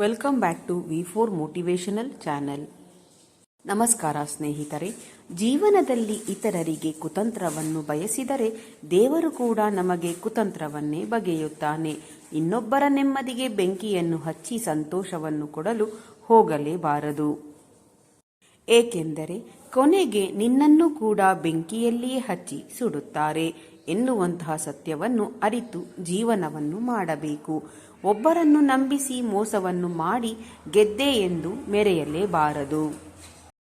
Welcome back to V four motivational channel. ನಮಸ್ಕಾರ ಸ್ನೇಹಿತರೆ, ಜೀವನದಲ್ಲಿ ಇತರರಿಗೆ ಕುತಂತ್ರವನ್ನು ಬಯಸಿದರೆ ದೇವರು ಕೂಡ ನಮಗೆ ಕುತಂತ್ರವನ್ನೇ ಬಗೆಯುತ್ತಾನೆ. ಇನ್ನೊಬ್ಬರ ನೆಮ್ಮದಿಗೆ ಬೆಂಕಿಯನ್ನು ಹಚ್ಚಿ ಸಂತೋಷವನ್ನು ಕೊಡಲು ಹೋಗಲೇಬಾರದು. ಏಕೆಂದರೆ ಕೊನೆಗೆ ನಿನ್ನನ್ನು ಕೂಡ ಬೆಂಕಿಯಲ್ಲಿಯೇ ಹಚ್ಚಿ ಸುಡುತ್ತಾರೆ. ಎನ್ನುವಂತಹ ಸತ್ಯವನ್ನು ಅರಿತು ಜೀವನವನ್ನು ಮಾಡಬೇಕು. ಒಬ್ಬರನ್ನು ನಂಬಿಸಿ ಮೋಸವನ್ನು ಮಾಡಿ ಗೆದ್ದೆ ಎಂದು ಮೆರೆಯಲೇಬಾರದು.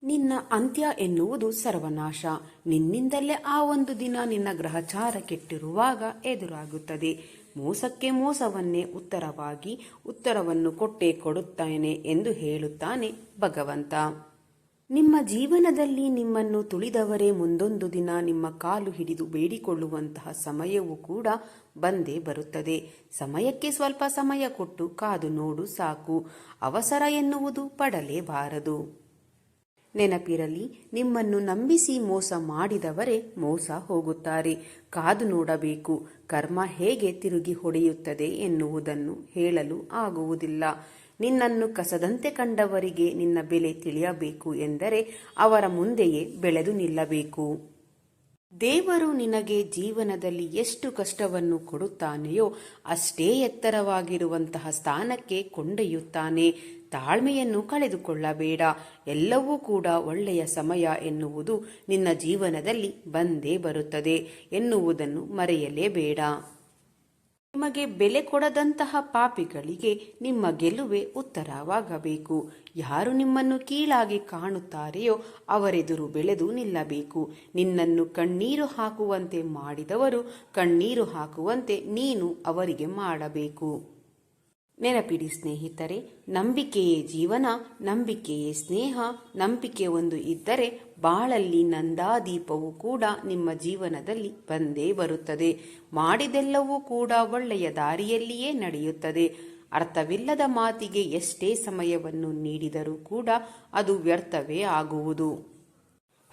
ನಿನ್ನ ಅಂತ್ಯ ಎನ್ನುವುದು ಸರ್ವನಾಶ. ನಿನ್ನಿಂದಲೇ ಆ ಒಂದು ದಿನ ನಿನ್ನ ಗ್ರಹಚಾರ ಕೆಟ್ಟಿರುವಾಗ ಎದುರಾಗುತ್ತದೆ. ಮೋಸಕ್ಕೆ ಮೋಸವನ್ನೇ ಉತ್ತರವಾಗಿ ಉತ್ತರವನ್ನು ಕೊಟ್ಟೇ ಕೊಡುತ್ತಾನೆ ಎಂದು ಹೇಳುತ್ತಾನೆ ಭಗವಂತ. ನಿಮ್ಮ ಜೀವನದಲ್ಲಿ ನಿಮ್ಮನ್ನು ತುಳಿದವರೇ ಮುಂದೊಂದು ದಿನ ನಿಮ್ಮ ಕಾಲು ಹಿಡಿದು ಬೇಡಿಕೊಳ್ಳುವಂತಹ ಸಮಯವೂ ಕೂಡ ಬಂದೇ ಬರುತ್ತದೆ. ಸಮಯಕ್ಕೆ ಸ್ವಲ್ಪ ಸಮಯ ಕೊಟ್ಟು ಕಾದು ನೋಡು ಸಾಕು. ಅವಸರ ಎನ್ನುವುದು ಪಡಲೇಬಾರದು. ನೆನಪಿರಲಿ, ನಿಮ್ಮನ್ನು ನಂಬಿಸಿ ಮೋಸ ಮಾಡಿದವರೇ ಮೋಸ ಹೋಗುತ್ತಾರೆ. ಕಾದು ನೋಡಬೇಕು. ಕರ್ಮ ಹೇಗೆ ತಿರುಗಿ ಹೊಡೆಯುತ್ತದೆ ಎನ್ನುವುದನ್ನು ಹೇಳಲು ಆಗುವುದಿಲ್ಲ. ನಿನ್ನನ್ನು ಕಸದಂತೆ ಕಂಡವರಿಗೆ ನಿನ್ನ ಬೆಲೆ ತಿಳಿಯಬೇಕು ಎಂದರೆ ಅವರ ಮುಂದೆಯೇ ಬೆಳೆದು ನಿಲ್ಲಬೇಕು. ದೇವರು ನಿನಗೆ ಜೀವನದಲ್ಲಿ ಎಷ್ಟು ಕಷ್ಟವನ್ನು ಕೊಡುತ್ತಾನೆಯೋ ಅಷ್ಟೇ ಎತ್ತರವಾಗಿರುವಂತಹ ಸ್ಥಾನಕ್ಕೆ ಕೊಂಡೊಯ್ಯುತ್ತಾನೆ. ತಾಳ್ಮೆಯನ್ನು ಕಳೆದುಕೊಳ್ಳಬೇಡ. ಎಲ್ಲವೂ ಕೂಡ ಒಳ್ಳೆಯ ಸಮಯ ಎನ್ನುವುದು ನಿನ್ನ ಜೀವನದಲ್ಲಿ ಬಂದೇ ಬರುತ್ತದೆ ಎನ್ನುವುದನ್ನು ಮರೆಯಲೇಬೇಡ. ನಿಮಗೆ ಬೆಲೆ ಕೊಡದಂತಹ ಪಾಪಿಗಳಿಗೆ ನಿಮ್ಮ ಗೆಲುವೆ ಉತ್ತರವಾಗಬೇಕು. ಯಾರು ನಿಮ್ಮನ್ನು ಕೀಳಾಗಿ ಕಾಣುತ್ತಾರೆಯೋ ಅವರೆದುರು ಬೆಳೆದು ನಿಲ್ಲಬೇಕು. ನಿನ್ನನ್ನು ಕಣ್ಣೀರು ಹಾಕುವಂತೆ ಮಾಡಿದವರು ಕಣ್ಣೀರು ಹಾಕುವಂತೆ ನೀನು ಅವರಿಗೆ ಮಾಡಬೇಕು. ನೆನಪಿಡಿ ಸ್ನೇಹಿತರೆ, ನಂಬಿಕೆಯೇ ಜೀವನ, ನಂಬಿಕೆಯೇ ಸ್ನೇಹ, ನಂಬಿಕೆ ಒಂದು ಇದ್ದರೆ ಬಾಳಲ್ಲಿ ನಂದಾದೀಪವು ಕೂಡ ನಿಮ್ಮ ಜೀವನದಲ್ಲಿ ಬಂದೇ ಬರುತ್ತದೆ. ಮಾಡಿದೆಲ್ಲವೂ ಕೂಡ ಒಳ್ಳೆಯ ದಾರಿಯಲ್ಲಿಯೇ ನಡೆಯುತ್ತದೆ. ಅರ್ಥವಿಲ್ಲದ ಮಾತಿಗೆ ಎಷ್ಟೇ ಸಮಯವನ್ನು ನೀಡಿದರೂ ಕೂಡ ಅದು ವ್ಯರ್ಥವೇ ಆಗುವುದು.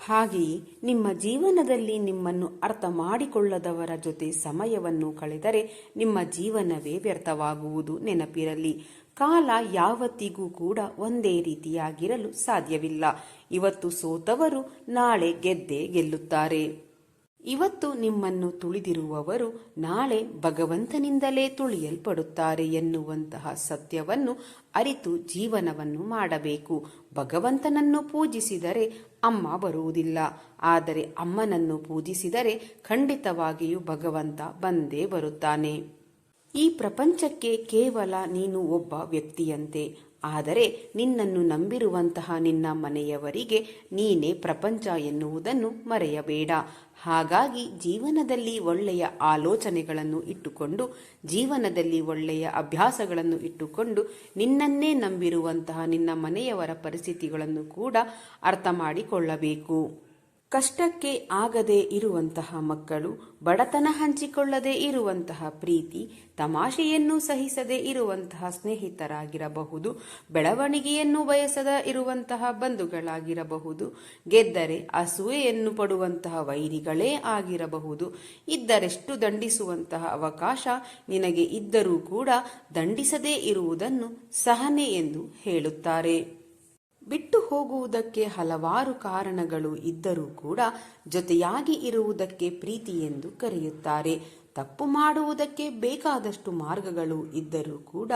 ಹಾಗೆಯೇ ನಿಮ್ಮ ಜೀವನದಲ್ಲಿ ನಿಮ್ಮನ್ನು ಅರ್ಥ ಮಾಡಿಕೊಳ್ಳದವರ ಜೊತೆ ಸಮಯವನ್ನು ಕಳೆದರೆ ನಿಮ್ಮ ಜೀವನವೇ ವ್ಯರ್ಥವಾಗುವುದು ನೆನಪಿರಲಿ. ಕಾಲ ಯಾವತ್ತಿಗೂ ಕೂಡ ಒಂದೇ ರೀತಿಯಾಗಿರಲು ಸಾಧ್ಯವಿಲ್ಲ. ಇವತ್ತು ಸೋತವರು ನಾಳೆ ಗೆದ್ದೇ ಗೆಲ್ಲುತ್ತಾರೆ. ಇವತ್ತು ನಿಮ್ಮನ್ನು ತುಳಿದಿರುವವರು ನಾಳೆ ಭಗವಂತನಿಂದಲೇ ತುಳಿಯಲ್ಪಡುತ್ತಾರೆ ಎನ್ನುವಂತಹ ಸತ್ಯವನ್ನು ಅರಿತು ಜೀವನವನ್ನು ಮಾಡಬೇಕು. ಭಗವಂತನನ್ನು ಪೂಜಿಸಿದರೆ ಅಮ್ಮ ಬರುವುದಿಲ್ಲ. ಆದರೆ ಅಮ್ಮನನ್ನು ಪೂಜಿಸಿದರೆ ಖಂಡಿತವಾಗಿಯೂ ಭಗವಂತ ಬಂದೇ ಬರುತ್ತಾನೆ. ಈ ಪ್ರಪಂಚಕ್ಕೆ ಕೇವಲ ನೀನು ಒಬ್ಬ ವ್ಯಕ್ತಿಯಂತೆ. ಆದರೆ ನಿನ್ನನ್ನು ನಂಬಿರುವಂತಹ ನಿನ್ನ ಮನೆಯವರಿಗೆ ನೀನೇ ಪ್ರಪಂಚ ಎನ್ನುವುದನ್ನು ಮರೆಯಬೇಡ. ಹಾಗಾಗಿ ಜೀವನದಲ್ಲಿ ಒಳ್ಳೆಯ ಆಲೋಚನೆಗಳನ್ನು ಇಟ್ಟುಕೊಂಡು, ಜೀವನದಲ್ಲಿ ಒಳ್ಳೆಯ ಅಭ್ಯಾಸಗಳನ್ನು ಇಟ್ಟುಕೊಂಡು, ನಿನ್ನನ್ನೇ ನಂಬಿರುವಂತಹ ನಿನ್ನ ಮನೆಯವರ ಪರಿಸ್ಥಿತಿಗಳನ್ನು ಕೂಡ ಅರ್ಥ ಮಾಡಿಕೊಳ್ಳಬೇಕು ಕಷ್ಟಕ್ಕೆ ಆಗದೆ ಇರುವಂತಹ ಮಕ್ಕಳು, ಬಡತನ ಹಂಚಿಕೊಳ್ಳದೆ ಇರುವಂತಹ ಪ್ರೀತಿ, ತಮಾಷೆಯನ್ನು ಸಹಿಸದೆ ಇರುವಂತಹ ಸ್ನೇಹಿತರಾಗಿರಬಹುದು, ಬೆಳವಣಿಗೆಯನ್ನು ಬಯಸದ ಇರುವಂತಹ ಬಂಧುಗಳಾಗಿರಬಹುದು, ಗೆದ್ದರೆ ಅಸೂಯೆಯನ್ನು ಪಡುವಂತಹ ವೈರಿಗಳೇ ಆಗಿರಬಹುದು. ಇದ್ದರೆಷ್ಟು ದಂಡಿಸುವಂತಹ ಅವಕಾಶ ನಿನಗೆ ಇದ್ದರೂ ಕೂಡ ದಂಡಿಸದೇ ಇರುವುದನ್ನು ಸಹನೆ ಎಂದು ಹೇಳುತ್ತಾರೆ. ಬಿಟ್ಟು ಹೋಗುವುದಕ್ಕೆ ಹಲವಾರು ಕಾರಣಗಳು ಇದ್ದರೂ ಕೂಡ ಜೊತೆಯಾಗಿ ಇರುವುದಕ್ಕೆ ಪ್ರೀತಿ ಎಂದು ಕರೆಯುತ್ತಾರೆ. ತಪ್ಪು ಮಾಡುವುದಕ್ಕೆ ಬೇಕಾದಷ್ಟು ಮಾರ್ಗಗಳು ಇದ್ದರೂ ಕೂಡ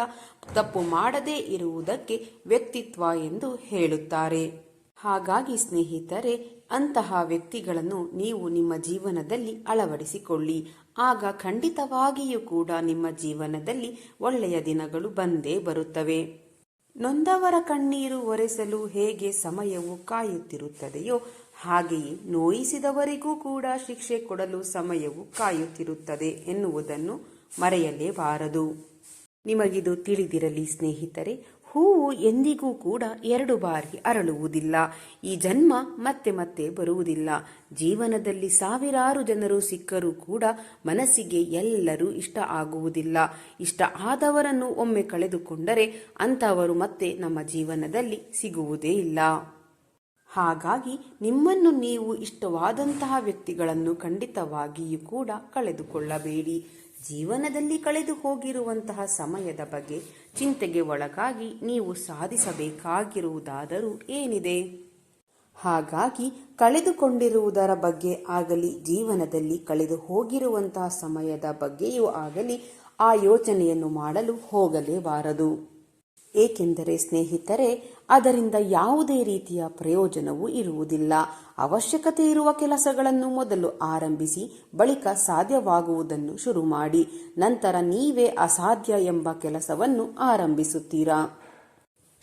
ತಪ್ಪು ಮಾಡದೇ ಇರುವುದಕ್ಕೆ ವ್ಯಕ್ತಿತ್ವ ಎಂದು ಹೇಳುತ್ತಾರೆ. ಹಾಗಾಗಿ ಸ್ನೇಹಿತರೆ, ಅಂತಹ ವ್ಯಕ್ತಿಗಳನ್ನು ನೀವು ನಿಮ್ಮ ಜೀವನದಲ್ಲಿ ಅಳವಡಿಸಿಕೊಳ್ಳಿ. ಆಗ ಖಂಡಿತವಾಗಿಯೂ ಕೂಡ ನಿಮ್ಮ ಜೀವನದಲ್ಲಿ ಒಳ್ಳೆಯ ದಿನಗಳು ಬಂದೇ ಬರುತ್ತವೆ. ನೊಂದವರ ಕಣ್ಣೀರು ಒರೆಸಲು ಹೇಗೆ ಸಮಯವು ಕಾಯುತ್ತಿರುತ್ತದೆಯೋ, ಹಾಗೆಯೇ ನೋಯಿಸಿದವರಿಗೂ ಕೂಡ ಶಿಕ್ಷೆ ಕೊಡಲು ಸಮಯವು ಕಾಯುತ್ತಿರುತ್ತದೆ ಎನ್ನುವುದನ್ನು ಮರೆಯಲೇಬಾರದು. ನಿಮಗಿದು ತಿಳಿದಿರಲಿ ಸ್ನೇಹಿತರೆ ಹೂವು ಎಂದಿಗೂ ಕೂಡ ಎರಡು ಬಾರಿ ಅರಳುವುದಿಲ್ಲ. ಈ ಜನ್ಮ ಮತ್ತೆ ಮತ್ತೆ ಬರುವುದಿಲ್ಲ. ಜೀವನದಲ್ಲಿ ಸಾವಿರಾರು ಜನರು ಸಿಕ್ಕರೂ ಕೂಡ ಮನಸ್ಸಿಗೆ ಎಲ್ಲರೂ ಇಷ್ಟ ಆಗುವುದಿಲ್ಲ. ಇಷ್ಟ ಆದವರನ್ನು ಒಮ್ಮೆ ಕಳೆದುಕೊಂಡರೆ ಅಂತವರು ಮತ್ತೆ ನಮ್ಮ ಜೀವನದಲ್ಲಿ ಸಿಗುವುದೇ ಇಲ್ಲ. ಹಾಗಾಗಿ ನಿಮ್ಮನ್ನು ನೀವು ಇಷ್ಟವಾದಂತಹ ವ್ಯಕ್ತಿಗಳನ್ನು ಖಂಡಿತವಾಗಿಯೂ ಕೂಡ ಕಳೆದುಕೊಳ್ಳಬೇಡಿ. ಜೀವನದಲ್ಲಿ ಕಳೆದು ಹೋಗಿರುವಂತಹ ಸಮಯದ ಬಗ್ಗೆ ಚಿಂತೆಗೆ ಒಳಗಾಗಿ ನೀವು ಸಾಧಿಸಬೇಕಾಗಿರುವುದಾದರೂ ಏನಿದೆ? ಹಾಗಾಗಿ ಕಳೆದುಕೊಂಡಿರುವುದರ ಬಗ್ಗೆ ಆಗಲಿ, ಜೀವನದಲ್ಲಿ ಕಳೆದು ಹೋಗಿರುವಂತಹ ಸಮಯದ ಬಗ್ಗೆಯೂ ಆಗಲಿ ಆ ಯೋಚನೆಯನ್ನು ಮಾಡಲು ಹೋಗಲೇಬಾರದು. ಏಕೆಂದರೆ ಸ್ನೇಹಿತರೆ, ಅದರಿಂದ ಯಾವುದೇ ರೀತಿಯ ಪ್ರಯೋಜನವೂ ಇರುವುದಿಲ್ಲ. ಅವಶ್ಯಕತೆ ಇರುವ ಕೆಲಸಗಳನ್ನು ಮೊದಲು ಆರಂಭಿಸಿ, ಬಳಿಕ ಸಾಧ್ಯವಾಗುವುದನ್ನು ಶುರು ಮಾಡಿ ನಂತರ ನೀವೇ ಅಸಾಧ್ಯ ಎಂಬ ಕೆಲಸವನ್ನು ಆರಂಭಿಸುತ್ತೀರಾ?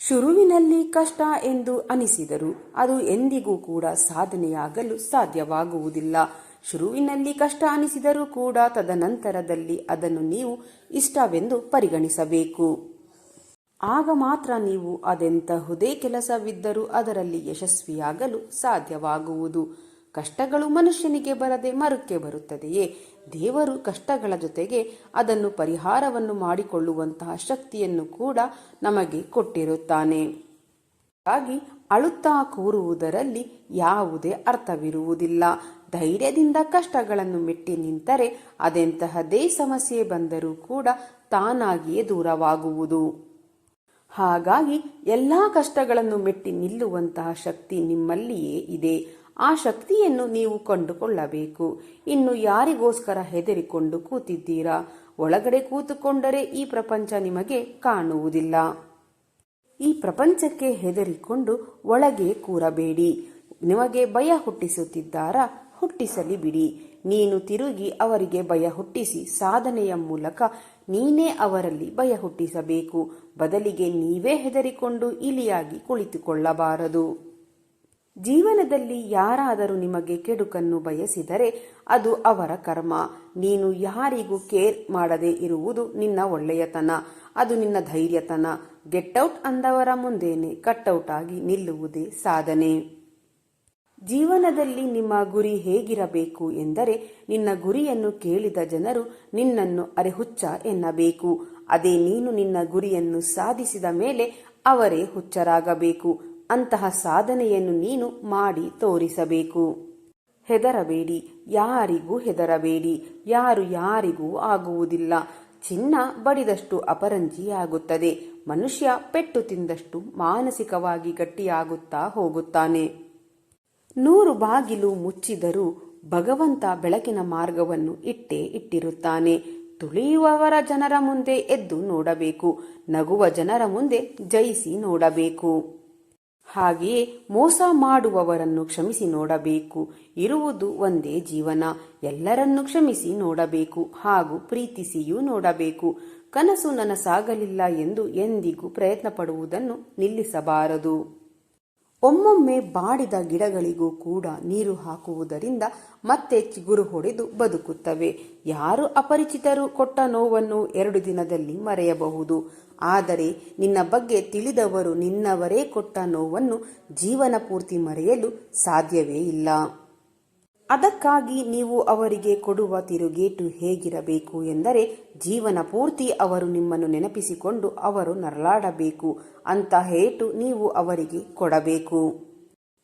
ಶುರುವಿನಲ್ಲಿ ಕಷ್ಟ ಎಂದು ಅನಿಸಿದರೂ ಅದು ಎಂದಿಗೂ ಕೂಡ ಸಾಧನೆಯಾಗಲು ಸಾಧ್ಯವಾಗುವುದಿಲ್ಲ. ಶುರುವಿನಲ್ಲಿ ಕಷ್ಟ ಅನಿಸಿದರೂ ಕೂಡ ತದನಂತರದಲ್ಲಿ ಅದನ್ನು ನೀವು ಇಷ್ಟವೆಂದು ಪರಿಗಣಿಸಬೇಕು. ಆಗ ಮಾತ್ರ ನೀವು ಅದೆಂತಹುದೇ ಕೆಲಸವಿದ್ದರೂ ಅದರಲ್ಲಿ ಯಶಸ್ವಿಯಾಗಲು ಸಾಧ್ಯವಾಗುವುದು. ಕಷ್ಟಗಳು ಮನುಷ್ಯನಿಗೆ ಬರದೆ ಮರುಕ್ಕೆ ಬರುತ್ತದೆಯೇ? ದೇವರು ಕಷ್ಟಗಳ ಜೊತೆಗೆ ಅದನ್ನು ಪರಿಹಾರವನ್ನು ಮಾಡಿಕೊಳ್ಳುವಂತಹ ಶಕ್ತಿಯನ್ನು ಕೂಡ ನಮಗೆ ಕೊಟ್ಟಿರುತ್ತಾನೆ. ಹಾಗಾಗಿ ಅಳುತ್ತಾ ಕೂರುವುದರಲ್ಲಿ ಯಾವುದೇ ಅರ್ಥವಿರುವುದಿಲ್ಲ. ಧೈರ್ಯದಿಂದ ಕಷ್ಟಗಳನ್ನು ಮೆಟ್ಟಿ ನಿಂತರೆ ಅದೆಂತಹದೇ ಸಮಸ್ಯೆ ಬಂದರೂ ಕೂಡ ತಾನಾಗಿಯೇ ದೂರವಾಗುವುದು. ಹಾಗಾಗಿ ಎಲ್ಲ ಕಷ್ಟಗಳನ್ನು ಮೆಟ್ಟಿ ನಿಲ್ಲುವಂತಹ ಶಕ್ತಿ ನಿಮ್ಮಲ್ಲಿಯೇ ಇದೆ. ಆ ಶಕ್ತಿಯನ್ನು ನೀವು ಕಂಡುಕೊಳ್ಳಬೇಕು. ಇನ್ನು ಯಾರಿಗೋಸ್ಕರ ಹೆದರಿಕೊಂಡು ಕೂತಿದ್ದೀರಾ? ಒಳಗಡೆ ಕೂತುಕೊಂಡರೆ ಈ ಪ್ರಪಂಚ ನಿಮಗೆ ಕಾಣುವುದಿಲ್ಲ. ಈ ಪ್ರಪಂಚಕ್ಕೆ ಹೆದರಿಕೊಂಡು ಒಳಗೆ ಕೂರಬೇಡಿ. ನಿಮಗೆ ಭಯ ಹುಟ್ಟಿಸುತ್ತಿದ್ದಾರಾ? ಹುಟ್ಟಿಸಲಿ ಬಿಡಿ. ನೀನು ತಿರುಗಿ ಅವರಿಗೆ ಭಯ ಹುಟ್ಟಿಸಿ ಸಾಧನೆಯ ಮೂಲಕ ನೀನೇ ಅವರಲ್ಲಿ ಭಯ ಹುಟ್ಟಿಸಬೇಕು ಬದಲಿಗೆ ನೀವೇ ಹೆದರಿಕೊಂಡು ಇಲಿಯಾಗಿ ಕುಳಿತುಕೊಳ್ಳಬಾರದು. ಜೀವನದಲ್ಲಿ ಯಾರಾದರೂ ನಿಮಗೆ ಕೆಡುಕನ್ನು ಬಯಸಿದರೆ ಅದು ಅವರ ಕರ್ಮ. ನೀನು ಯಾರಿಗೂ ಕೇರ್ ಮಾಡದೆ ಇರುವುದು ನಿನ್ನ ಒಳ್ಳೆಯತನ. ಅದು ನಿನ್ನ ಧೈರ್ಯತನ. ಗೆಟ್ಔಟ್ ಅಂದವರ ಮುಂದೇನೆ ಕಟ್ಔಟ್ ಆಗಿ ನಿಲ್ಲುವುದೇ ಸಾಧನೆ. ಜೀವನದಲ್ಲಿ ನಿಮ್ಮ ಗುರಿ ಹೇಗಿರಬೇಕು ಎಂದರೆ ನಿನ್ನ ಗುರಿಯನ್ನು ಕೇಳಿದ ಜನರು ನಿನ್ನನ್ನು ಅರೆಹುಚ್ಚ ಎನ್ನಬೇಕು. ಅದೇ ನೀನು ನಿನ್ನ ಗುರಿಯನ್ನು ಸಾಧಿಸಿದ ಮೇಲೆ ಅವರೇ ಹುಚ್ಚರಾಗಬೇಕು. ಅಂತಹ ಸಾಧನೆಯನ್ನು ನೀನು ಮಾಡಿ ತೋರಿಸಬೇಕು. ಹೆದರಬೇಡಿ. ಯಾರಿಗೂ ಹೆದರಬೇಡಿ. ಯಾರು ಯಾರಿಗೂ ಆಗುವುದಿಲ್ಲ. ಚಿನ್ನ ಬಡಿದಷ್ಟು ಅಪರಂಜಿಯಾಗುತ್ತದೆ. ಮನುಷ್ಯ ಪೆಟ್ಟು ತಿಂದಷ್ಟು ಮಾನಸಿಕವಾಗಿ ಗಟ್ಟಿಯಾಗುತ್ತಾ ಹೋಗುತ್ತಾನೆ. ನೂರು ಬಾಗಿಲು ಮುಚ್ಚಿದರೂ ಭಗವಂತ ಬೆಳಕಿನ ಮಾರ್ಗವನ್ನು ಇಟ್ಟೇ ಇಟ್ಟಿರುತ್ತಾನೆ. ತುಳಿಯುವವರ ಜನರ ಮುಂದೆ ಎದ್ದು ನೋಡಬೇಕು. ನಗುವ ಜನರ ಮುಂದೆ ಜಯಿಸಿ ನೋಡಬೇಕು. ಹಾಗೆಯೇ ಮೋಸ ಮಾಡುವವರನ್ನು ಕ್ಷಮಿಸಿ ನೋಡಬೇಕು. ಇರುವುದು ಒಂದೇ ಜೀವನ. ಎಲ್ಲರನ್ನು ಕ್ಷಮಿಸಿ ನೋಡಬೇಕು. ಹಾಗೂ ಪ್ರೀತಿಸಿಯೂ ನೋಡಬೇಕು. ಕನಸು ನನಸಾಗಲಿಲ್ಲ ಎಂದು ಎಂದಿಗೂ ಪ್ರಯತ್ನ ಪಡುವುದನ್ನು ನಿಲ್ಲಿಸಬಾರದು. ಒಮ್ಮೊಮ್ಮೆ ಬಾಡಿದ ಗಿಡಗಳಿಗೂ ಕೂಡ ನೀರು ಹಾಕುವುದರಿಂದ ಮತ್ತೆ ಚಿಗುರು ಹೊಡೆದು ಬದುಕುತ್ತವೆ. ಯಾರು ಅಪರಿಚಿತರು ಕೊಟ್ಟ ನೋವನ್ನು ಎರಡು ದಿನದಲ್ಲಿ ಮರೆಯಬಹುದು. ಆದರೆ ನಿನ್ನ ಬಗ್ಗೆ ತಿಳಿದವರು ನಿನ್ನವರೇ ಕೊಟ್ಟ ನೋವನ್ನು ಜೀವನ ಪೂರ್ತಿ ಮರೆಯಲು ಸಾಧ್ಯವೇ ಇಲ್ಲ. ಅದಕ್ಕಾಗಿ ನೀವು ಅವರಿಗೆ ಕೊಡುವ ತಿರುಗೇಟು ಹೇಗಿರಬೇಕು ಎಂದರೆ ಜೀವನ ಪೂರ್ತಿ ಅವರು ನಿಮ್ಮನ್ನು ನೆನಪಿಸಿಕೊಂಡು ಅವರು ನರಳಾಡಬೇಕು ಅಂತ ಹೇಟು ನೀವು ಅವರಿಗೆ ಕೊಡಬೇಕು.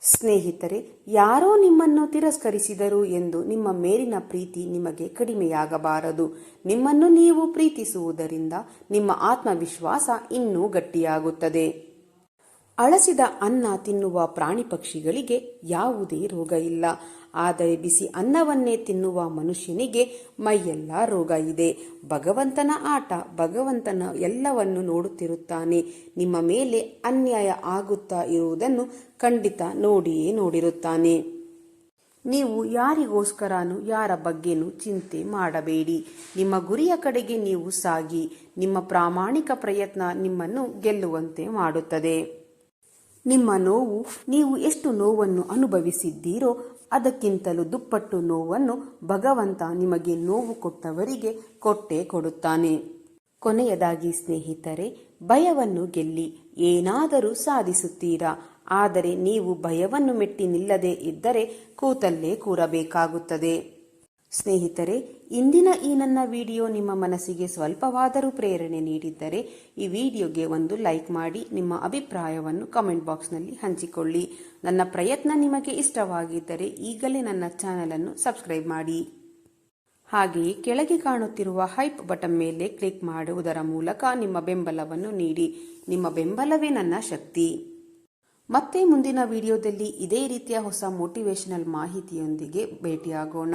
ಸ್ನೇಹಿತರೆ, ಯಾರೋ ನಿಮ್ಮನ್ನು ತಿರಸ್ಕರಿಸಿದರು ಎಂದು ನಿಮ್ಮ ಮೇಲಿನ ಪ್ರೀತಿ ನಿಮಗೆ ಕಡಿಮೆಯಾಗಬಾರದು. ನಿಮ್ಮನ್ನು ನೀವು ಪ್ರೀತಿಸುವುದರಿಂದ ನಿಮ್ಮ ಆತ್ಮವಿಶ್ವಾಸ ಇನ್ನೂ ಗಟ್ಟಿಯಾಗುತ್ತದೆ. ಅಳಸಿದ ಅನ್ನ ತಿನ್ನುವ ಪ್ರಾಣಿ ಪಕ್ಷಿಗಳಿಗೆ ಯಾವುದೇ ರೋಗ ಇಲ್ಲ ಆದರೆ ಬಿಸಿ ಅನ್ನವನ್ನೇ ತಿನ್ನುವ ಮನುಷ್ಯನಿಗೆ ಮೈಯೆಲ್ಲ ರೋಗ ಇದೆ. ಭಗವಂತನ ಆಟ ಭಗವಂತನ ಎಲ್ಲವನ್ನು ನೋಡುತ್ತಿರುತ್ತಾನೆ. ನಿಮ್ಮ ಮೇಲೆ ಅನ್ಯಾಯ ಆಗುತ್ತಾ ಇರುವುದನ್ನು ಖಂಡಿತ ನೋಡಿಯೇ ನೋಡಿರುತ್ತಾನೆ. ನೀವು ಯಾರಿಗೋಸ್ಕರನೂ ಯಾರ ಬಗ್ಗೆನೂ ಚಿಂತೆ ಮಾಡಬೇಡಿ. ನಿಮ್ಮ ಗುರಿಯ ಕಡೆಗೆ ನೀವು ಸಾಗಿ. ನಿಮ್ಮ ಪ್ರಾಮಾಣಿಕ ಪ್ರಯತ್ನ ನಿಮ್ಮನ್ನು ಗೆಲ್ಲುವಂತೆ ಮಾಡುತ್ತದೆ. ನಿಮ್ಮ ನೋವು, ನೀವು ಎಷ್ಟು ನೋವನ್ನು ಅನುಭವಿಸಿದ್ದೀರೋ ಅದಕ್ಕಿಂತಲೂ ದುಪ್ಪಟ್ಟು ನೋವನ್ನು ಭಗವಂತ ನಿಮಗೆ ನೋವು ಕೊಟ್ಟವರಿಗೆ ಕೊಟ್ಟೇ ಕೊಡುತ್ತಾನೆ. ಕೊನೆಯದಾಗಿ ಸ್ನೇಹಿತರೆ, ಭಯವನ್ನು ಗೆಲ್ಲಿ ಏನಾದರೂ ಸಾಧಿಸುತ್ತೀರಾ? ಆದರೆ ನೀವು ಭಯವನ್ನು ಮೆಟ್ಟಿ ನಿಲ್ಲದೆ ಇದ್ದರೆ ಕೂತಲ್ಲೇ ಕೂರಬೇಕಾಗುತ್ತದೆ. ಸ್ನೇಹಿತರೆ, ಇಂದಿನ ಈ ನನ್ನ ವಿಡಿಯೋ ನಿಮ್ಮ ಮನಸ್ಸಿಗೆ ಸ್ವಲ್ಪವಾದರೂ ಪ್ರೇರಣೆ ನೀಡಿದ್ದರೆ, ಈ ವಿಡಿಯೋಗೆ ಒಂದು ಲೈಕ್ ಮಾಡಿ, ನಿಮ್ಮ ಅಭಿಪ್ರಾಯವನ್ನು ಕಮೆಂಟ್ ಬಾಕ್ಸ್ನಲ್ಲಿ ಹಂಚಿಕೊಳ್ಳಿ. ನನ್ನ ಪ್ರಯತ್ನ ನಿಮಗೆ ಇಷ್ಟವಾಗಿದ್ದರೆ, ಈಗಲೇ ನನ್ನ ಚಾನಲನ್ನು ಸಬ್ಸ್ಕ್ರೈಬ್ ಮಾಡಿ. ಹಾಗೆಯೇ ಕೆಳಗೆ ಕಾಣುತ್ತಿರುವ ಹೈಪ್ ಬಟನ್ ಮೇಲೆ ಕ್ಲಿಕ್ ಮಾಡುವುದರ ಮೂಲಕ ನಿಮ್ಮ ಬೆಂಬಲವನ್ನು ನೀಡಿ. ನಿಮ್ಮ ಬೆಂಬಲವೇ ನನ್ನ ಶಕ್ತಿ. ಮತ್ತೆ ಮುಂದಿನ ವಿಡಿಯೋದಲ್ಲಿ ಇದೇ ರೀತಿಯ ಹೊಸ ಮೋಟಿವೇಶನಲ್ ಮಾಹಿತಿಯೊಂದಿಗೆ ಭೇಟಿಯಾಗೋಣ.